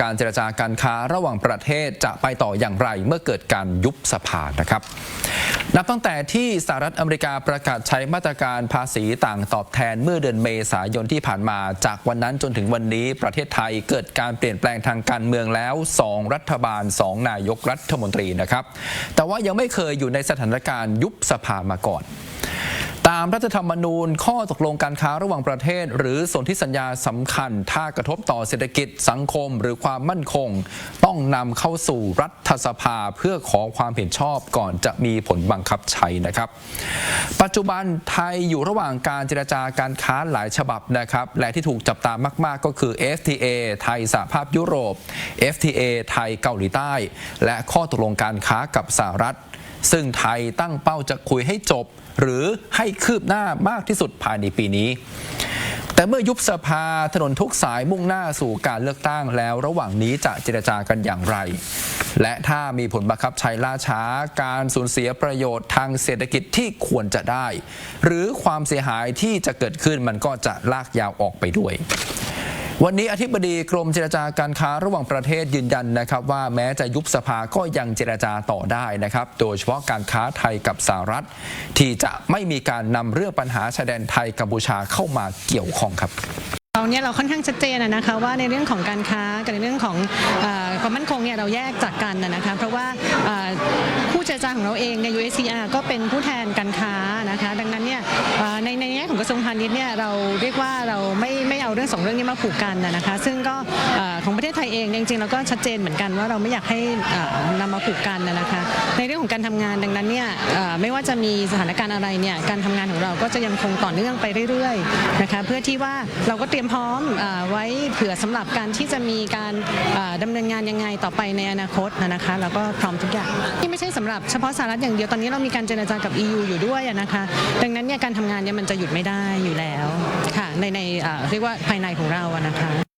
การเจรจาการค้าระหว่างประเทศจะไปต่ออย่างไรเมื่อเกิดการยุบสภานะครับ นับตั้งแต่ที่สหรัฐอเมริกาประกาศใช้มาตรการภาษีต่างตอบแทนเมื่อเดือนเมษายนที่ผ่านมา จากวันนั้นจนถึงวันนี้ประเทศไทยเกิดการเปลี่ยนแปลงทางการเมืองแล้ว 2 รัฐบาล 2 นายกรัฐมนตรีนะครับ แต่ว่ายังไม่เคยอยู่ในสถานการณ์ยุบสภามาก่อน ตามรัฐธรรมนูญข้อตกลงการค้าระหว่างประเทศ หรือสนธิสัญญาสำคัญ ถ้ากระทบต่อเศรษฐกิจสังคมหรือความมั่นคง ต้องนำเข้าสู่รัฐสภาเพื่อขอความเห็นชอบก่อนจะมีผลบังคับใช้นะครับ ปัจจุบันไทยอยู่ระหว่างการเจรจาการค้าหลายฉบับนะครับ และที่ถูกจับตามาก ๆ ก็คือ FTA ไทยสหภาพยุโรป FTA ไทยเกาหลีใต้ และข้อตกลงการค้ากับสหรัฐ ซึ่งไทยตั้งเป้าจะคุยให้จบ หรือให้คืบหน้ามากที่สุดภายในปีนี้ แต่เมื่อยุบสภาถนนทุกสายมุ่งหน้าสู่การเลือกตั้งแล้วระหว่างนี้จะเจรจากันอย่างไร และถ้ามีผลบังคับใช้ล่าช้า การสูญเสียประโยชน์ทางเศรษฐกิจที่ควรจะได้ หรือความเสียหายที่จะเกิดขึ้นมันก็จะลากยาวออกไปด้วย วันนี้อธิบดีกรมเจรจาการค้าระหว่างประเทศยืนยันนะครับว่าแม้จะยุบสภาก็ยังเจรจาต่อได้นะครับ โดยเฉพาะการค้าไทยกับสหรัฐ ที่จะไม่มีการนำเรื่องปัญหาชายแดนไทยกัมพูชาเข้ามาเกี่ยวข้องครับเราเนี่ยเราค่อนข้างชัดเจนนะคะว่าในเรื่องของการค้ากับในเรื่องของอความมั่นคงเนี่ยเราแยกจากกันนะคะเพราะว่าเอ่อคู่เจรจาของเราเองใน USCR ก็เป็นผู้แทนการค้านะคะดังนั้นเนี่ย ในในแง่ของกระทรวงพาณิชย์เนี่ยเราเรียกว่าเราไม่ไม่เอาเรื่องสองเรื่องนี้มาผูกกันนะคะ ซึ่งก็ของประเทศไทยเองจริงๆเราก็ชัดเจนเหมือนกันว่าเราไม่อยากให้เอ่อนำมาผูกกันนะคะ ในเรื่องของการทำงานดังนั้นเนี่ยไม่ว่าจะมีสถานการณ์อะไรเนี่ยการทำงานของเราก็จะยังคงต่อเนื่องไปเรื่อยๆนะคะเพื่อที่ว่าเราก็เตรียมพร้อมไว้เผื่อสำหรับการที่จะมีการเอ่อดำเนินงานยังไงต่อไปในอนาคตนะคะแล้วก็พร้อมทุกอย่างที่ไม่ใช่สำหรับเฉพาะสหรัฐอย่างเดียวตอนนี้เรามีการเจรจากับ EU อยู่ด้วยนะคะ ดังนั้นเนี่ยการทำงานเนี่ยมันจะหยุดไม่ได้อยู่แล้วค่ะในในเอ่อเรียกว่าภายในของเราอะนะคะ